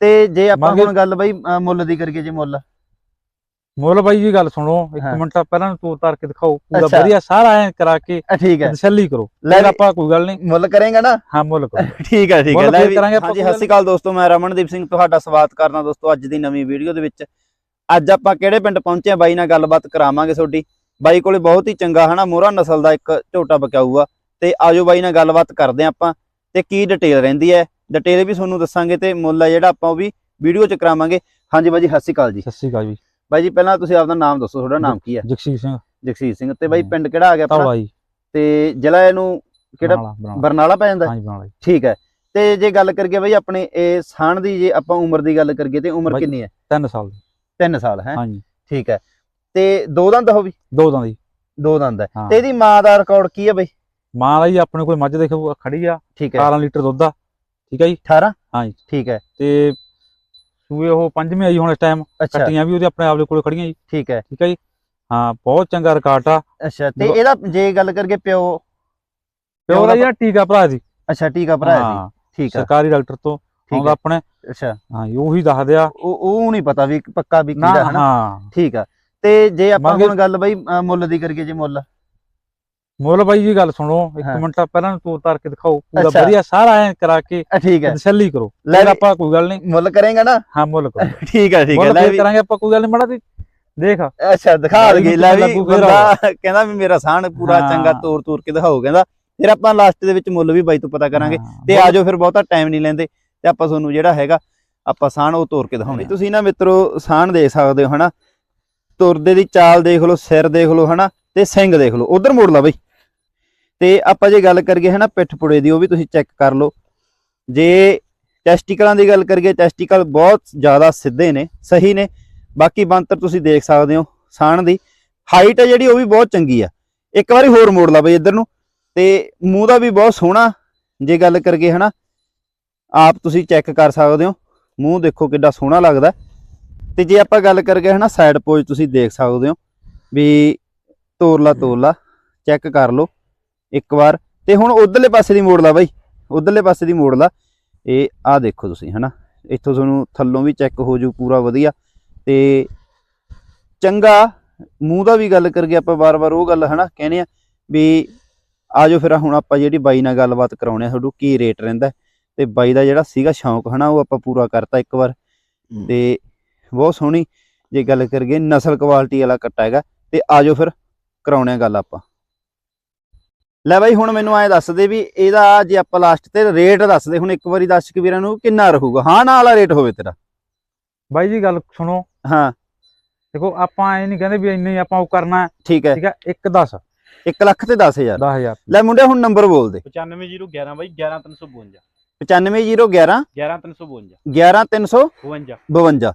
ਤੇ ਜੇ ਆਪਾਂ ਮੰਗੇ- ਹੁਣ ਗੱਲ ਬਈ ਅ, ਮੁੱਲ ਦੀ ਕਰੀਏ ਜੇ ਮੁੱਲ। ਮੁੱਲ ਬਾਈ ਜੀ ਗੱਲ ਸੁਣੋ ਇੱਕ ਹਾਂ। ਮਿੰਟ ਪਹਿਲਾਂ ਤੋਰ ਤਾਰ ਕੇ ਦਿਖਾਓ ਪੂਰਾ ਅੱਛਾ। ਵਧੀਆ ਸਾਰਾ ਐ ਕਰਾ ਕੇ ਅ, ਠੀਕ ਹੈ। ਤਸੱਲੀ ਕਰੋ ਲੈ ਫਿਰ ਵੀ- ਆਪਾਂ ਕੋਈ ਗੱਲ ਨਹੀਂ। ਮੁੱਲ ਕਰੇਗਾ ਨਾ? ਹਾਂ ਮੁੱਲ ਕਰੋ। ਠੀਕ ਹੈ ਠੀਕ ਹੈ। ਮੁੱਲ ਲੈ ਫਿਰ ਵੀ ਕਰਾਂਗੇ ਆਪਾਂ ਹਾਂਜੀ ਸਤਿ ਸ਼੍ਰੀ ਅਕਾਲ ਦੋਸਤੋ ਮੈਂ ਰਮਨਦੀਪ ਸਿੰਘ ਤੁਹਾਡਾ ਸਵਾਗਤ ਕਰਦਾ ਦੋਸਤੋ ਅੱਜ ਦੀ ਨਵੀਂ ਵੀਡੀਓ ਦੇ ਵਿੱਚ। ਅੱਜ ਆਪਾਂ ਕਿਹੜੇ ਪਿੰਡ ਪਹੁੰਚੇ ਆ ਬਾਈ ਨਾਲ ਗੱਲਬਾਤ ਕਰਾਵਾਂਗੇ ਤੁਹਾਡੀ। ਬਾਈ ਕੋਲੇ ਬਹੁਤ ਹੀ ਚੰਗਾ ਹਨਾ ਮੋਹਰਾ ਨਸਲ ਦਾ ਇੱਕ ਝੋਟਾ ਬਕਾਊ ਆ ਤੇ ਆਜੋ ਬਾਈ ਨਾਲ ਗੱਲਬਾਤ ਕਰਦੇ ਆ ਆਪਾਂ ਤੇ ਕੀ ਡਿਟੇਲ ਰਹਿੰਦੀ ਹੈ? ਡਿਟੇਲ ਵੀ ਤੁਹਾਨੂੰ ਦੱਸਾਂਗੇ ਤੇ ਮੁੱਲ ਆ ਜਿਹੜਾ ਆਪਾਂ ਉਹ ਵੀ ਵੀਡੀਓ ਚ ਕਰਾਵਾਂਗੇ। ਹਾਂਜੀ ਬਾਈ ਜੀ ਸਤਿ ਸ਼੍ਰੀ ਅਕਾਲ ਜੀ। ਸਤਿ ਸ਼੍ਰੀ ਅਕਾਲ ਜੀ। ਬਾਈ ਜੀ ਪਹਿਲਾਂ ਤੁਸੀਂ ਆਪਦਾ ਨਾਮ ਦੱਸੋ ਤੁਹਾਡਾ ਨਾਮ ਕੀ ਹੈ ਜਗਸੀਰ ਸਿੰਘ। ਜਗਸੀਰ ਸਿੰਘ ਤੇ ਬਾਈ। ਪਿੰਡ ਕਿਹੜਾ ਆ ਗਿਆ ਆਪਣਾ? ਜੀ ਤੇ ਜ਼ਿਲ੍ਹਾ ਇਹਨੂੰ ਕਿਹੜਾ? ਬਰਨਾਲਾ, ਪੈ ਜਾਂਦਾ? ਹਾਂਜੀ ਬਰਨਾਲਾ ਜੀ। ਠੀਕ ਹੈ। ਤੇ ਜੇ ਗੱਲ ਕਰੀਏ ਬਈ ਆਪਣੇ ਇਹ ਸਾਣ ਦੀ ਜੇ ਆਪਾਂ ਉਮਰ ਦੀ ਗੱਲ ਕਰੀਏ ਤੇ ਉਮਰ ਕਿੰਨੀ ਹੈ? ਤਿੰਨ ਸਾਲ ਦੀ। 3 ਸਾਲ ਹੈ? ਹਾਂਜੀ। ਠੀਕ ਹੈ। ਤੇ ਦੋ ਦੰਦ ਹੋ ਵੀ? ਦੋ ਦਾਂ ਦੀ ਦੋ ਦੰਦ ਹੈ। ਤੇ ਇਹਦੀ ਮਾਂ ਦਾ ਰਿਕਾਰਡ ਕੀ ਹੈ ਬਈ? ਮਾਂ ਦਾ ਜੀ ਆਪਣੇ ਕੋਲ ਮੱਝ ਦੇਖੋ ਖੜੀ ਆ। ਠੀਕ ਹੈ। 18 ਲੀਟਰ ਦੁੱਧ ਆ। ਠੀਕ ਹੈ ਜੀ? 18 ਹਾਂਜੀ ਠੀਕ ਹੈ। ਤੇ ਸੂਏ ਉਹ ਪੰਜਵੀਂ ਆਈ ਹੁਣ ਇਸ ਟਾਈਮ ਕੱਟੀਆਂ ਵੀ ਉਹਦੇ ਆਪਣੇ ਆਪਦੇ ਕੋਲ ਖੜੀਆਂ ਜੀ। ਠੀਕ ਹੈ। ਠੀਕ ਹੈ ਜੀ? ਹਾਂ ਬਹੁਤ ਚੰਗਾ ਰਿਕਾਰਡ ਆ। ਅੱਛਾ ਤੇ ਇਹਦਾ ਜੇ ਗੱਲ ਕਰੀਏ ਪਿਓ? ਪਿਓ ਦਾ ਜਿਹੜਾ ਟੀਕਾ ਭਰਾ ਸੀ ਅੱਛਾ ਟੀਕਾ ਭਰਾ ਸੀ ਹਾਂ ਠੀਕ ਹੈ ਸਰਕਾਰੀ ਡਾਕਟਰ ਤੋਂ ਆਉਂਦਾ ਹੈ ਆਪਣੇ। ਅੱਛਾ। ਹਾਂ ਜੀ, ਉਹੀ ਦੱਸਦੇ ਆ। ਉਹ ਉਹ ਨਹੀਂ ਪਤਾ ਵੀ ਪੱਕਾ ਵੀ ਕਿਹਦਾ ਹੈ ਨਾ ਹਾਂ। ਠੀਕ ਹੈ ਤੇ ਜੇ ਆਪਾਂ ਹੁਣ ਗੱਲ ਬਈ ਮੁੱਲ ਦੀ ਕਰੀਏ ਜੇ ਮੁੱਲ। ਮੁੱਲ ਬਾਈ ਜੀ ਗੱਲ ਸੁਣੋ ਇੱਕ। ਮਿੰਟ ਪਹਿਲਾਂ ਤੋਰ ਤਾਰ ਕੇ ਦਿਖਾਓ ਪੂਰਾ। ਵਧੀਆ ਸਾਰਾ ਐ ਕਰਾ ਕੇ ਠੀਕ ਹੈ। ਤਸੱਲੀ ਕਰੋ ਲੈ ਆਪਾਂ ਕੋਈ ਗੱਲ ਨਹੀਂ। ਮੁੱਲ ਕਰੇਗਾ ਨਾ? ਹਾਂ ਮੁੱਲ ਕਰੋ। ਠੀਕ ਹੈ ਠੀਕ ਹੈ ਲੈ ਵੀ ਕਰਾਂਗੇ ਆਪਾਂ ਕੋਈ ਗੱਲ ਨਹੀਂ ਮੜਾ ਦੇਖ। ਅੱਛਾ ਦਿਖਾ ਦਗੇ ਲੈ ਵੀ ਬੰਦਾ ਕਹਿੰਦਾ ਵੀ ਮੇਰਾ ਸਾਹਣ ਪੂਰਾ। ਚੰਗਾ ਤੋਰ ਤੋਰ ਕੇ ਦਿਖਾਓ ਕਹਿੰਦਾ। ਫਿਰ ਆਪਾਂ ਲਾਸਟ ਦੇ ਵਿੱਚ ਮੁੱਲ ਵੀ ਬਾਈ ਤੋਂ ਪਤਾ ਕਰਾਂਗੇ। ਤੇ ਮੁੱਲ- ਆਜੋ ਫਿਰ ਬਹੁਤਾ ਟਾਈਮ ਨਹੀਂ ਲੈਂਦੇ। ਤੇ ਆਪਾਂ ਤੁਹਾਨੂੰ ਜਿਹੜਾ ਹੈਗਾ ਆਪਾਂ ਸਾਹਣ ਉਹ ਤੋਰ ਕੇ ਦਿਖਾਉਣੇ ਤੁਸੀਂ ਨਾ ਮਿੱਤਰੋ ਸਾਹਣ ਦੇਖ ਸਕਦੇ ਹੋ ਹਨਾ? ਤੁਰਦੇ ਦੀ ਚਾਲ ਦੇਖ ਲਓ ਸਿਰ ਦੇਖ ਲਓ ਹਨਾ? ਤੇ ਸਿੰਘ ਦੇਖ ਲਓ। ਉਧਰ ਮੋੜ ਲਾ ਬਈ। ਤੇ ਆਪਾਂ ਜੇ ਗੱਲ ਕਰੀਏ ਹਨਾ ਪਿੱਠ ਪੁੜੇ ਦੀ, ਉਹ ਵੀ ਤੁਸੀਂ ਚੈੱਕ ਕਰ ਲਓ। ਜੇ ਟੈਸਟੀਕਲਾਂ ਦੀ ਗੱਲ ਕਰੀਏ ਟੈਸਟੀਕਲ ਬਹੁਤ ਜ਼ਿਆਦਾ ਸਿੱਧੇ ਨੇ, ਸਹੀ ਨੇ। ਬਾਕੀ ਬੰਤਰ ਤੁਸੀਂ ਦੇਖ ਸਕਦੇ ਹੋ ਸਾਹਣ ਦੀ। ਹਾਈਟ ਹੈ ਜਿਹੜੀ, ਉਹ ਵੀ ਬਹੁਤ ਚੰਗੀ ਆ। ਇੱਕ ਵਾਰੀ ਹੋਰ ਮੋੜ ਲਾ ਬਈ ਇੱਧਰ ਨੂੰ। ਤੇ ਮੂੰਹ ਦਾ ਵੀ ਬਹੁਤ ਸੋਹਣਾ, ਜੇ ਗੱਲ ਕਰੀਏ ਹਨਾ, ਆਪ ਤੁਸੀਂ ਚੈੱਕ ਕਰ ਸਕਦੇ ਹੋ। ਮੂੰਹ ਦੇਖੋ ਕਿੱਡਾ ਸੋਹਣਾ ਲੱਗਦਾ। ਤੇ ਜੇ ਆਪਾਂ ਗੱਲ ਕਰੀਏ ਹਨਾ ਸਾਈਡ ਪੋਜ ਤੁਸੀਂ ਦੇਖ ਸਕਦੇ ਹੋ। ਵੀ ਤੋਰਲਾ ਤੋਰਲਾ ਚੈੱਕ ਕਰ ਲਓ। ਇੱਕ ਵਾਰ। ਤੇ ਹੁਣ ਉਧਰਲੇ ਪਾਸੇ ਦੀ ਮੋੜ ਲਾ ਬਾਈ। ਉਧਰਲੇ ਪਾਸੇ ਦੀ ਮੋੜ ਲਾ। ਇਹ ਆ ਦੇਖੋ ਤੁਸੀਂ ਹਨਾ? ਇੱਥੋਂ ਤੁਹਾਨੂੰ ਥੱਲੋਂ ਵੀ ਚੈੱਕ ਹੋ ਜੂ ਪੂਰਾ ਵਧੀਆ। ਤੇ ਚੰਗਾ ਮੂੰਹ ਦਾ ਵੀ ਗੱਲ ਕਰੀਏ ਆਪਾਂ ਵਾਰ-ਵਾਰ ਉਹ ਗੱਲ ਹਨਾ ਕਹਿੰਦੇ ਆ ਵੀ ਆਜੋ ਫਿਰ ਹੁਣ ਆਪਾਂ ਜਿਹੜੀ ਬਾਈ ਨਾਲ ਗੱਲਬਾਤ ਕਰਾਉਣੇ ਆ ਤੁਹਾਨੂੰ ਕੀ ਰੇਟ ਰਹਿੰਦਾ ਤੇ ਬਾਈ ਦਾ ਜਿਹੜਾ ਸੀਗਾ ਸ਼ੌਂਕ ਹਨਾ ਉਹ ਆਪਾਂ ਪੂਰਾ ਕਰਤਾ ਇੱਕ ਵਾਰ। ਤੇ ਬਹੁਤ ਸੋਹਣੀ ਜੇ ਗੱਲ ਕਰੀਏ ਨਸਲ ਕੁਆਲਿਟੀ ਵਾਲਾ ਕੱਟਾ ਹੈਗਾ। ਤੇ ਆਜੋ ਫਿਰ ਕਰਾਉਣੇ ਆ ਗੱਲ ਆਪਾਂ। ਲੈ ਬਾਈ ਹੁਣ ਮੈਨੂੰ ਐ ਦੱਸ ਦੇ ਵੀ ਇਹਦਾ ਜੇ ਆਪਾਂ ਲਾਸਟ ਤੇ ਰੇਟ ਦੱਸ ਦੇ ਹੁਣ ਇੱਕ ਵਾਰੀ ਦਰਸ਼ਕ ਵੀਰਾਂ ਨੂੰ ਕਿੰਨਾ ਰਹੂਗਾ? ਹਾਂ ਨਾ ਵਾਲਾ ਰੇਟ ਹੋਵੇ ਤੇਰਾ। ਬਾਈ ਜੀ ਗੱਲ ਸੁਣੋ। ਹਾਂ। ਦੇਖੋ ਆਪਾਂ ਇਹ ਨਹੀਂ ਕਹਿੰਦੇ ਵੀ ਇੰਨੇ ਹੀ ਆਪਾਂ ਉਹ ਕਰਨਾ ਠੀਕ ਹੈ। ਠੀਕ ਹੈ 1 10 1 ਲੱਖ ਤੇ 10000 10000 ਲੈ ਮੁੰਡਿਆ ਹੁਣ ਨੰਬਰ ਬੋਲ ਦੇ। 95011 ਬਾਈ 11352 95011 11352 11352 52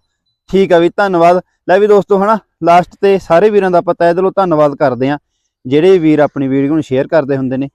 ਠੀਕ ਆ ਵੀ ਧੰਨਵਾਦ। ਲੈ ਵੀ ਦੋਸਤੋ ਹਨਾ ਲਾਸਟ ਤੇ ਸਾਰੇ ਵੀਰਾਂ ਦਾ ਆਪਾਂ ਤਹਿ ਦਿਲੋਂ ਧੰਨਵਾਦ ਕਰਦੇ ਆ ਜਿਹੜੇ ਵੀਰ ਆਪਣੀ ਵੀਡੀਓ ਨੂੰ ਸ਼ੇਅਰ ਕਰਦੇ ਹੁੰਦੇ ਨੇ